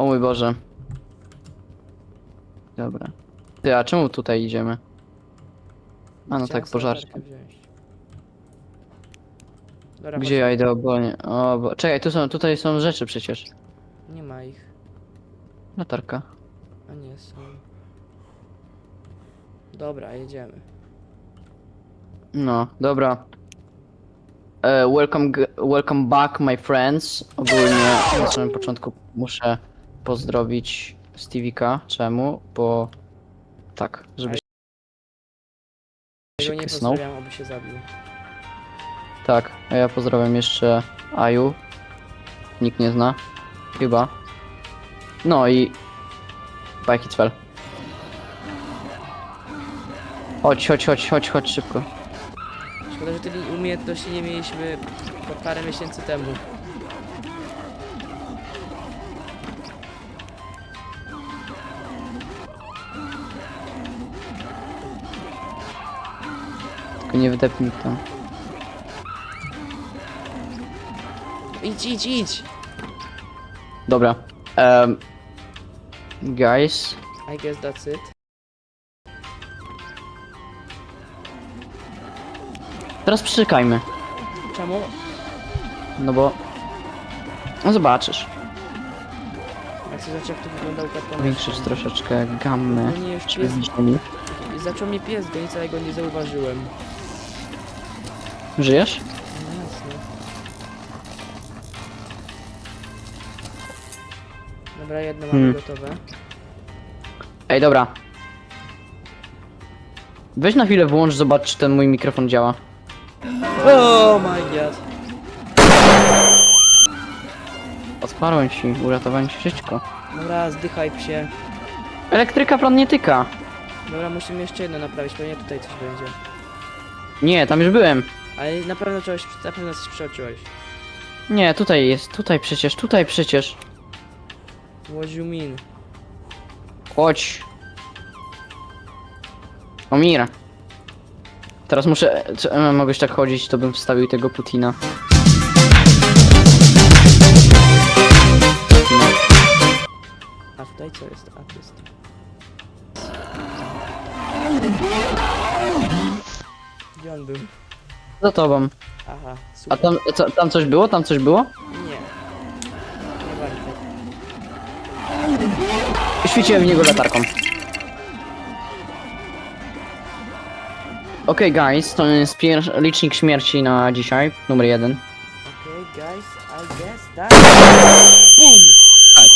O mój Boże. Dobra. Ty, a czemu tutaj idziemy? A no tak, pożarcie. Dobra, Gdzie ja idę obronie? O, bo... Czekaj, tu są, tutaj są rzeczy przecież. Nie ma ich. Latarka. A nie są. Dobra, jedziemy. No, dobra. E, welcome, welcome back, my friends. Ogólnie na samym początku muszę pozdrowić Stevika. Czemu? Bo tak, żeby się nie kysnął. pozdrawiam, aby się zabił. Tak, a ja pozdrawiam jeszcze Aju. Nikt nie zna. Chyba. No i... Bajki Cwel. Chodź, chodź, chodź, chodź, chodź szybko. Szkoda, że tej umiejętności nie mieliśmy po parę miesięcy temu. Nie wdepnij tam. Idź, idź, idź! Dobra. Um, guys. I guess that's it. Teraz przyczekajmy. Czemu? No bo... No zobaczysz. Zobaczyć jak to wyglądał karton. Troszeczkę gammę. No nie, już pies... Zaczął mnie pies gonić, ale go nie zauważyłem. Żyjesz? Dobra, jedno mamy Hmm. gotowe. Ej, dobra. Weź na chwilę włącz, zobacz czy ten mój mikrofon działa. Oh my god. Odparłem ci, uratowałem ci żyćko. Dobra, zdychaj psie. Elektryka prąd nie tyka. Dobra, musimy jeszcze jedno naprawić, pewnie tutaj coś będzie. Nie, tam już byłem. Ale na pewno czegoś, na pewno coś przeoczyłeś. Nie, tutaj jest, tutaj przecież, tutaj przecież. What you mean? Chodź. Omir. Teraz muszę... Co, e, mogłeś tak chodzić, to bym wstawił tego Putina. A tutaj co jest? A tu jest. Gdzie on był? Za tobą. Aha, A super. tam, co, tam coś było? Tam coś było? Nie. Nie warto. Świeciłem w niego latarką. Okej, guys, to jest pier- licznik śmierci na dzisiaj, numer jeden. Okay, guys, I guess that. Boom! Tak.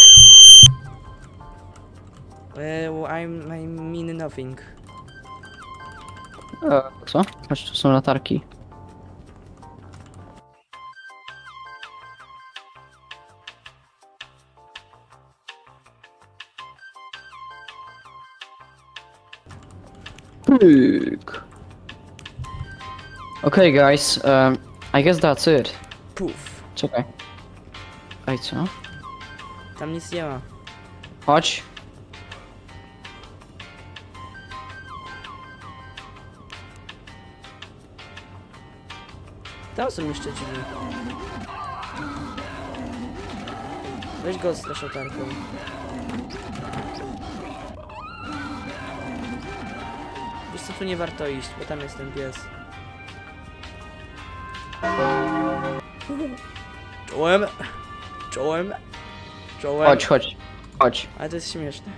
Uh, I'm, I mean nothing. E, co? Chodź, tu są latarki. Pyk. Okay, guys, um, I guess that's it. Puf. Czekaj. Ej, co? Tam nic nie ma. Chodź. Tam są jeszcze drzwi. Weź go z laszotarką. Co, tu nie warto iść, bo tam jest ten pies. Czołem. Czołem. Czołem. Chodź, chodź. Chodź. Ale to jest śmieszne.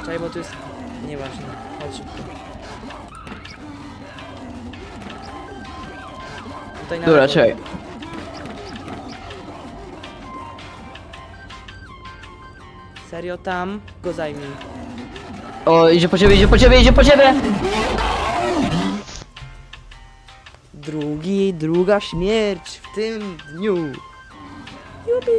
Czekaj, bo tu jest... Nieważne. Chodź szybko. Tutaj na Dobra, lewo. czekaj. Serio tam? Go zajmij. O, idzie po ciebie, idzie po ciebie, idzie po ciebie! Drugi, druga śmierć w tym dniu. Jupi!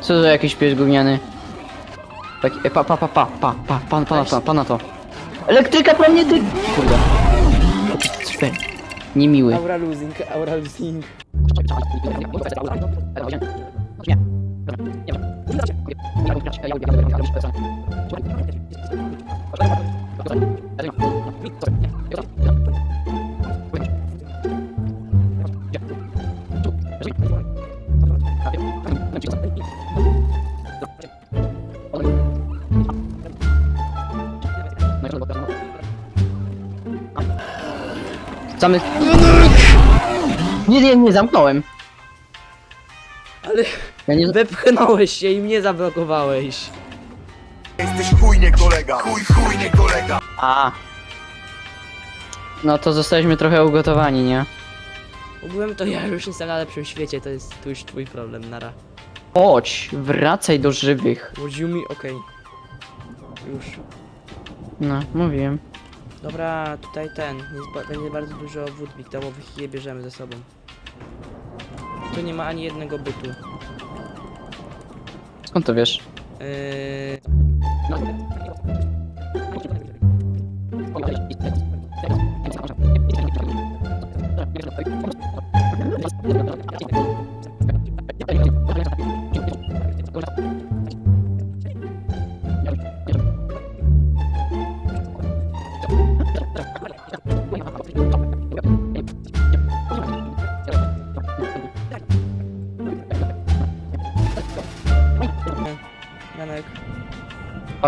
Co to za jakiś pies gówniany? Tak, e, pa, pa, pa, pa, pa, pa, pan, pana to, pana to. Elektryka pra mnie, ty... Kurde. Super. Niemiły. Aura losing, aura losing. Nie. Zamy... Nie, nie, nie, zamknąłem. Ale Ja nie... wepchnąłeś się i mnie zablokowałeś. Jesteś chuj nie kolega, chuj chuj nie kolega. A. No to zostaliśmy trochę ugotowani, nie? Ogółem to ja już jestem na lepszym świecie, to jest tu już twój problem, nara. Chodź, wracaj do żywych. You me? Okej. Już. No, mówiłem. Dobra, tutaj ten. Jest ba będzie bardzo dużo wód miktałowych i je bierzemy ze sobą. Tu nie ma ani jednego bytu. Skąd to wiesz? Yy...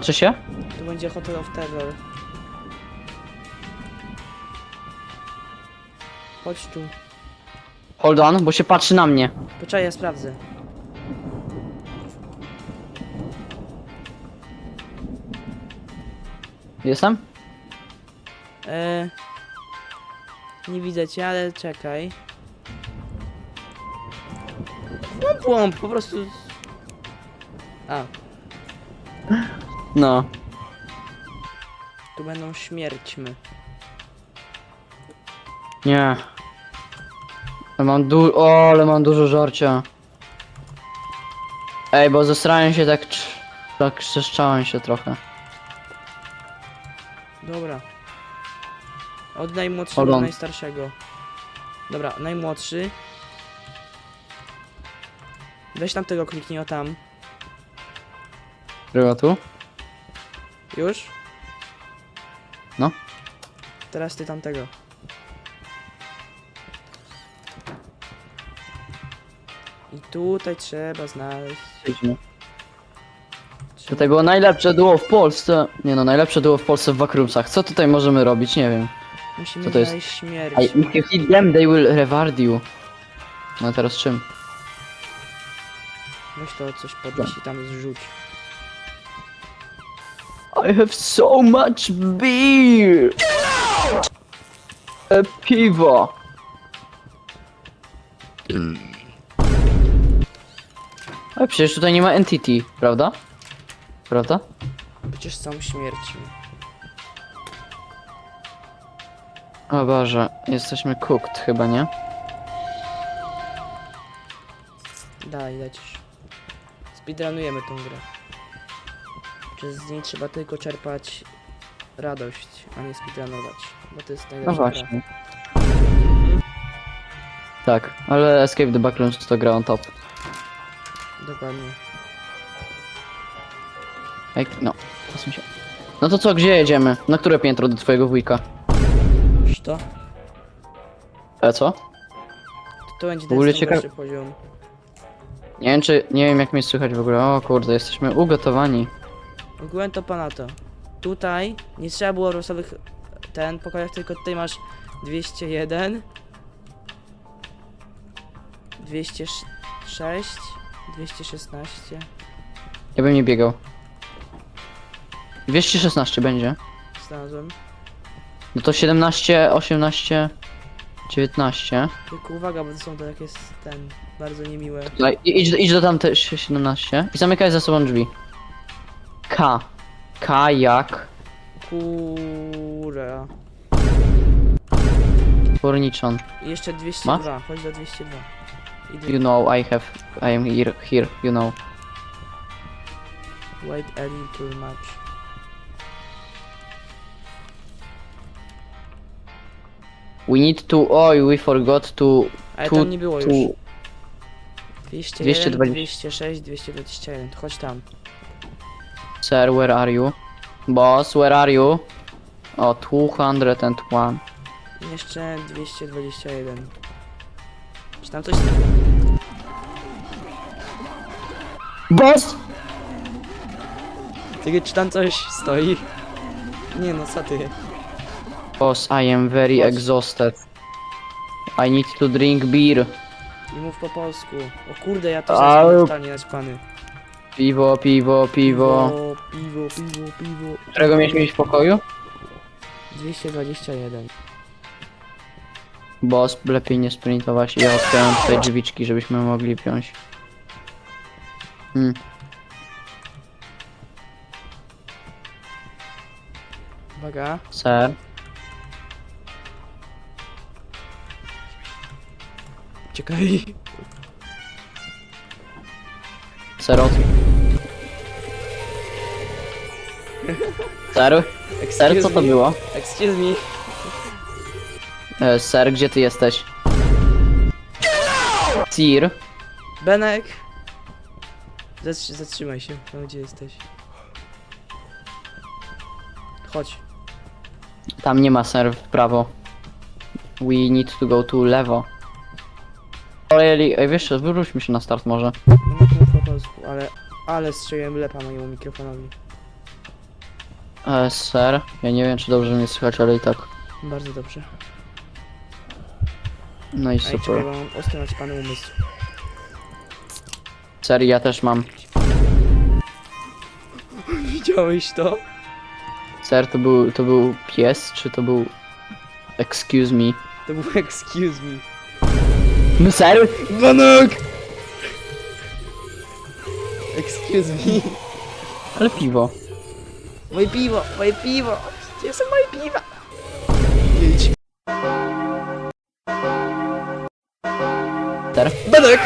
Patrzy się? tu będzie Hotel of Terror. Chodź tu. Hold on, bo się patrzy na mnie. Poczekaj, ja sprawdzę. Jestem? E... Nie widzę cię, ale czekaj. Łąp, łąp, po prostu... A, No. tu będą śmierćmy. Nie. Ale mam du... O, ale mam dużo żarcia. Ej, bo zesrałem się tak... Tak trzeszczałem się trochę. Dobra. Od najmłodszego do Ogląd- najstarszego. Dobra, najmłodszy. Weź tam tego kliknij o tam. Była tu? Już? No. Teraz ty tamtego. I tutaj trzeba znaleźć. Idźmy. Trzeba... Tutaj było najlepsze duo w Polsce. Nie no, najlepsze duo w Polsce w Backroomsach. Co tutaj możemy robić? Nie wiem. Musimy co to jest? znaleźć śmierć. I, if you hit them, they will reward you. No teraz czym? Weź to coś podnieś i tam zrzuć. I have so much beer! E, piwo. Ale przecież tutaj nie ma entity, prawda? Prawda? Przecież są śmierci. O Boże, jesteśmy cooked chyba, nie? Daj, lecisz. Speedrunujemy tą grę. Czy z niej trzeba tylko czerpać radość, a nie speedrunować. Bo to jest No najlepsza gra. właśnie. Tak, ale Escape the Backrooms to gra on top. Dokładnie. Ej, no, się... No to co, gdzie jedziemy? Na które piętro do twojego wujka? Co? E co? To będzie W ogóle ten ciekaw- poziom. Nie wiem czy, nie wiem jak mnie słychać w ogóle. O kurde, jesteśmy ugotowani. Ogółem to pana to. Tutaj nie trzeba było losowych ten pokojach, tylko tutaj masz 201 206 216 Ja bym nie biegał. 216 będzie. Znalazłem. No to 17, 18, 19. Tylko uwaga, bo to są to jakieś ten bardzo niemiłe. I- idź, idź do tamte 17 i zamykaj za sobą drzwi. K. K jak Kura. Forniczon. I jeszcze 202, chodź do 202. I You know I have, I am here, here, you know. wait a little much. We need to, oj, we forgot to, Ale Tu- tam nie było to, już. 201, 220. 206, 221. To chodź tam. Sir, where are you? Boss, where are you? O, 201. I Jeszcze 221. Czy tam coś... Boss! Ty, czy tam coś stoi? Nie no, co ty? Boss, I am very Chodź. exhausted. I need to drink beer. I mów po polsku. O kurde, ja Au. jestem totalnie naćpany. Piwo, piwo, piwo. Piwo, piwo, piwo. Którego mieliśmy mieć w pokoju? 221. Boss, lepiej nie sprintować. Ja otwieram tutaj drzwiczki, żebyśmy mogli wziąć. Hmm. Uwaga. Sir. Czekaj. Sir, od... Sir? Sir, co to me. było? Excuse me. E, sir, gdzie ty jesteś? Sir? Benek. Zatrzy- zatrzymaj się. No, gdzie jesteś? Chodź. Tam nie ma sir w prawo. We need to go to lewo. Ojej, ej, wiesz co, wywróćmy się na start może. No po polsku, ale... Ale strzeliłem lepa mojemu mikrofonowi. E, sir, ja nie wiem czy dobrze mnie słychać, ale i tak. Bardzo dobrze. No i Ej, czekaj, super. bo mam ostro naćpany umysł. Sir, ja też mam. Widziałeś to? Sir, to był, to był pies, czy to był... Excuse me. To był excuse me. No sir? Benek! Excuse me. Ale piwo. Moje piwo, moje piwo! Gdzie są moje piwa? Jedź. Sir? Benek!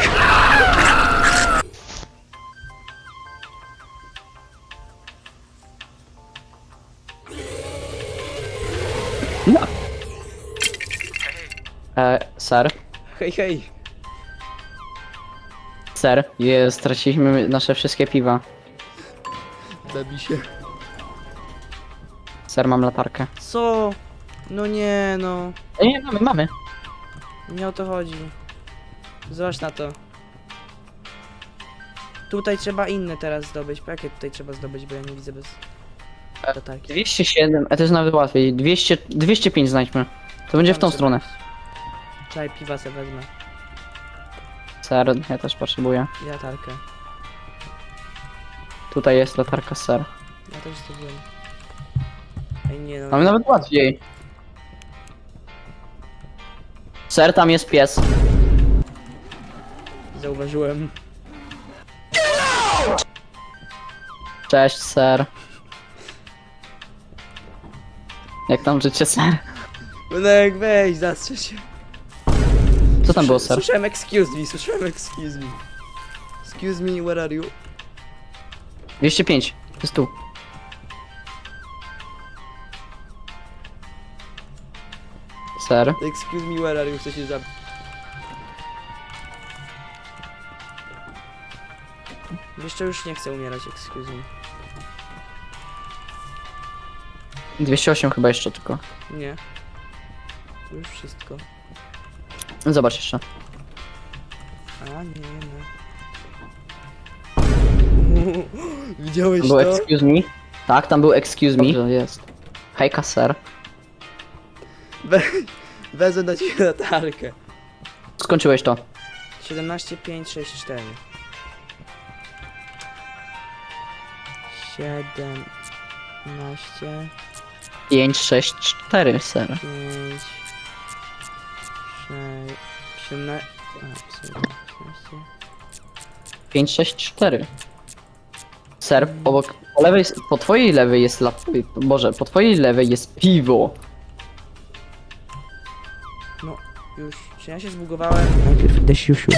No. E, sir? Hej, hej. Sir? Je, straciliśmy nasze wszystkie piwa. Zabij się. Sir, mam latarkę. Co? No nie no. E, nie, mamy, mamy. Nie o to chodzi. Zobacz na to. Tutaj trzeba inne teraz zdobyć. Po jakie tutaj trzeba zdobyć, bo ja nie widzę bez E, latarki. 207, a to jest nawet łatwiej. 200, 205 znajdźmy. To będzie w tą Tam stronę. trzeba- Czekaj, piwa se wezmę. Sir, ja też potrzebuję. I latarkę. Tutaj jest latarka, sir. Ja też zdobyłem. Ej, nie no. Mamy nawet łatwiej. Sir, tam jest pies. Zauważyłem. Cześć, sir. Jak tam życie, sir? Benek, weź, zastrzel się. Co tam było, sir? Słyszałem excuse me, słyszałem excuse me. Excuse me, where are you? 205. Jest tu. Sir. Excuse me, where are you? Chcę się zabić. Jeszcze już nie chcę umierać, excuse me. 208 chyba jeszcze tylko. Nie. To już wszystko. Zobacz jeszcze. A, nie, nie. Widziałeś Był to? excuse me. Tak, tam był excuse me. Dobrze, jest. Hejka, sir. We, wezmę na ciebie latarkę. Skończyłeś to. 17, 5, 6, 4. 17, 5, 6, 4, sir. 5, 6, 17, a, w sumie 16. 5, 6, 4. Ser, obok, po lewej, po twojej lewej jest lat... Boże, po twojej lewej jest piwo. Już, czy ja się zbugowałem? Najpierw idę siusiu.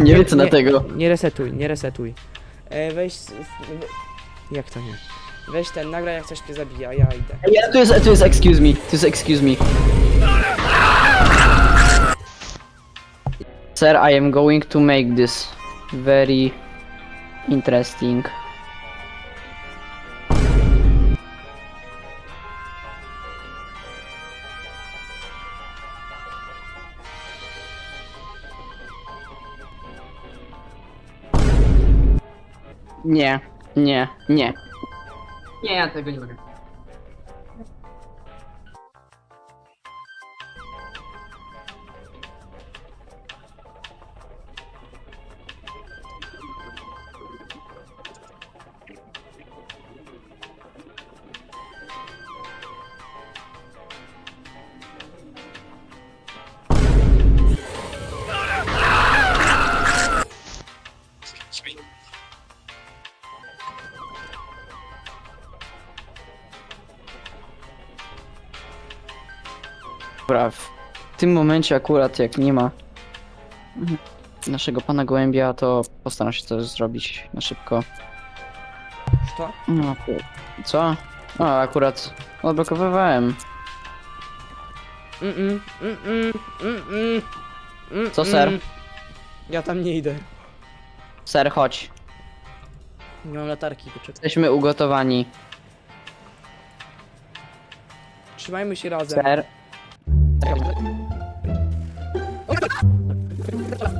Nie wiem co na tego. Nie resetuj, nie resetuj. E, weź, s- jak to nie? Weź ten, nagraj jak coś mnie zabija, ja idę. Ja, tu jest, tu jest excuse me, tu jest excuse me. Sir, I am going to make this very interesting. Nie, nie, nie. Nie, ja tego nie mogę. Dobra, w tym momencie akurat jak nie ma naszego pana gołębia, to postaram się coś zrobić na szybko. Co? No, co? No, akurat odblokowywałem. Mm-mm, mm-mm, mm-mm, mm-mm. Co, ser? Ja tam nie idę. Ser, chodź. Nie mam latarki, poczekaj. Jesteśmy ugotowani. Trzymajmy się razem. Ser.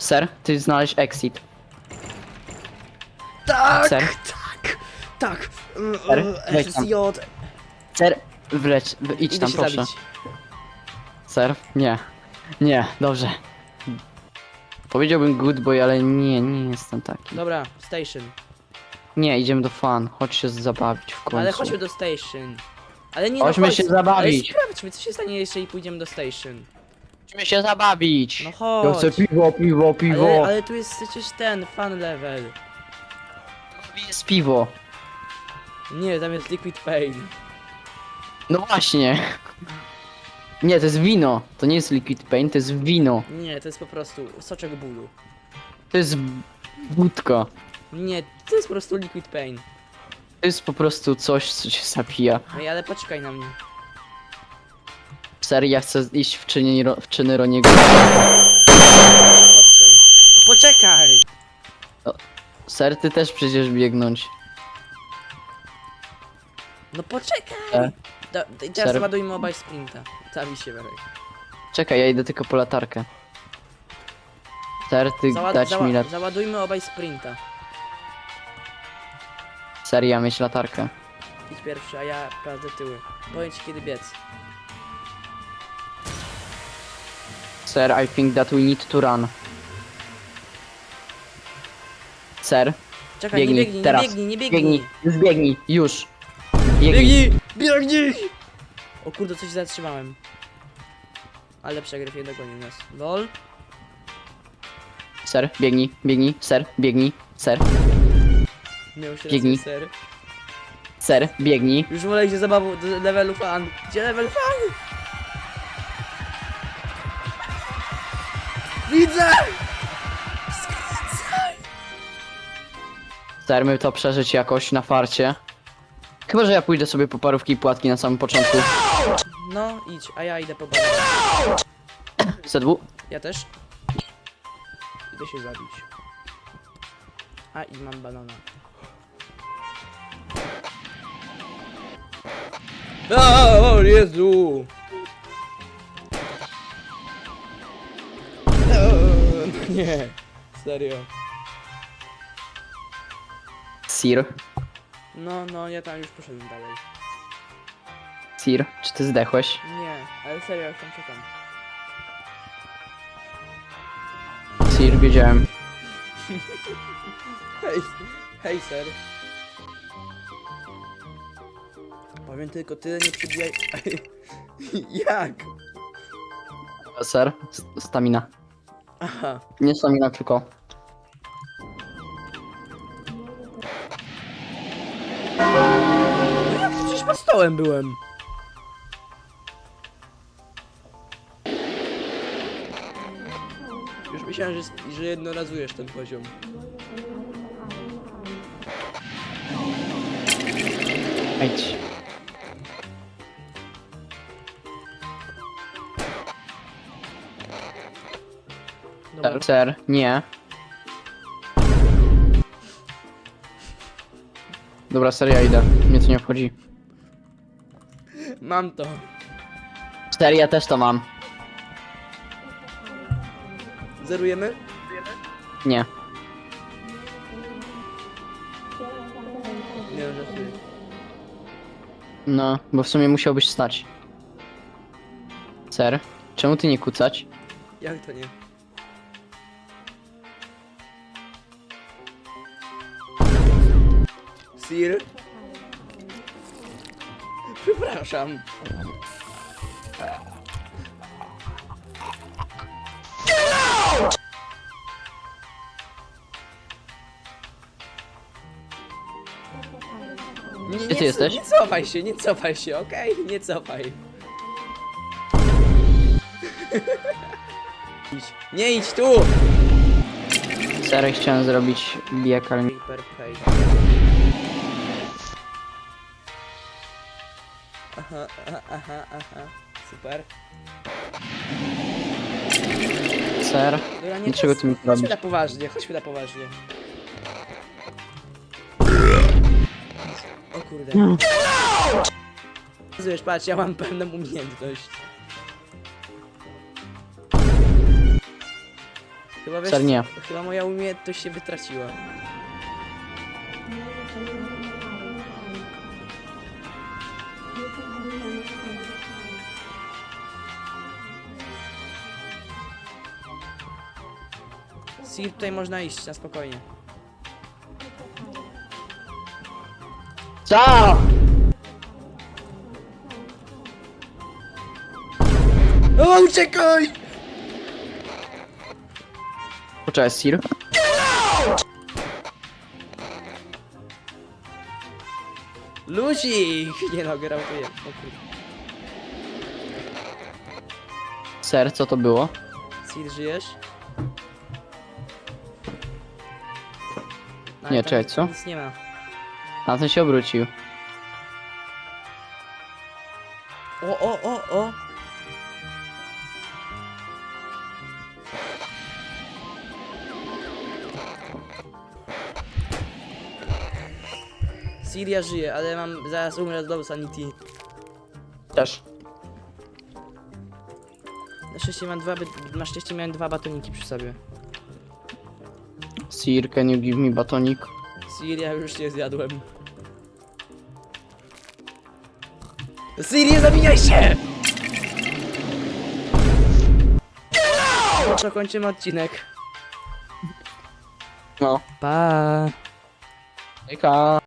Ser, ty znaleźć exit. Tak, Ser? tak, tak. Ser? Mm, Wejdź tam. SSJ. Ser, wleć, w- idź Idę tam się proszę. zabić. Ser? Nie. Nie, dobrze. Powiedziałbym good boy, ale nie, nie jestem taki. Dobra, station. Nie, idziemy do fan. Chodź się zabawić w końcu. Ale chodźmy do station. Ale nie Chodźmy no, chodź, się zabawić. Ale sprawdźmy, co się stanie, jeżeli pójdziemy do station. Chodźmy się zabawić. No chodź. Ja chcę piwo, piwo, piwo. Ale, ale tu jest przecież ten, fan level. Jest piwo. Nie, tam jest liquid pain. No właśnie. Nie, to jest wino. To nie jest liquid paint, to jest wino. Nie, to jest po prostu soczek bólu. To jest wódka. Nie, to jest po prostu liquid pain. To jest po prostu coś, co się zapija. Ej, ale poczekaj na mnie. Serio, ja chcę iść w czyny, w czyny Roniego. Postrzel. No poczekaj! Ser, ty też przecież biegnąć. No poczekaj! E? Do, do, teraz Ser- załadujmy obaj sprinta. Zabij się, Berek. Czekaj, ja idę tylko po latarkę. Ser, ty Załad, dać zała, mi latarkę. załadujmy obaj sprinta. Ser, ja mieć latarkę. Idź pierwszy, a ja sprawdzę tyły. Powiem ci kiedy biec. Sir, I think that we need to run. Sir, Czekaj, Biegnij, nie biegnij, teraz. nie biegnij, nie biegnij! biegnij, już. Biegnij. Biegnij! Biegnij! O kurde, coś zatrzymałem. Ale przegryw nie dogonił nas. Lol. Sir, biegnij, biegnij, sir, biegnij, sir, Miał się Biegnij. ser. sir, biegnij. Już wolę do zabawu, do levelu fan. Gdzie level fan? Widzę! Chcemy to przeżyć jakoś na farcie. Chyba, że ja pójdę sobie po parówki i płatki na samym początku. No, idź, a ja idę po banana. ZW? Ja też. Idę się zabić. A i mam banana. O, o Jezu! Nie, serio. Sir, No, no, ja tam już poszedłem dalej. Sir, czy ty zdechłeś? Nie, ale serio, już tam czekam. Sir, wiedziałem. Hej, hej, ser. Powiem tylko tyle, nie przybijaj... Jak? Sir, S- stamina. Aha. Nie stamina tylko. No ja przecież pod stołem byłem. Już myślałem, że, sp- że jednorazujesz ten poziom. Ejdź. Ser, nie. Dobra, ser, ja idę. Mnie to nie obchodzi. Mam to. Ser, ja też to mam. Zerujemy? Nie. Nie wiem, żartuję. No, bo w sumie musiałbyś stać. Ser, czemu ty nie kucać? Jak to nie? Sir? Przepraszam. Nie, Gdzie ty co- jesteś? Nie cofaj się, nie cofaj się, okej? Nie cofaj. Idź. Nie idź tu! Ser, chciałem zrobić bieg, ale. Paper. Aha, aha, aha, aha. Super. Ser, Dobra, nie Dlaczego ty mi to Chodźmy robisz? na poważnie, chodźmy na poważnie. O kurde. Wiesz, patrz, ja mam pewną umiejętność. Chyba wiesz, Ser, nie. chyba moja umiejętność się wytraciła. Sir, tutaj można iść na spokojnie. Co? O, uciekaj! Poczekaj, Sir. Luzik! Nie no, kurde. Ser, co to było? Sir, żyjesz? No, Nie, ale tam czekaj, co? Nic nie ma. A ten się obrócił. O, o, o, o! Siria żyje, ale mam zaraz umrę z low sanity. Też. Na szczęście mam dwa, by- na szczęście miałem dwa batoniki przy sobie. Sir, can you give me batonik? Siria już nie zjadłem. Siria, zabijaj się! No to kończymy odcinek. No. Pa! Hejka.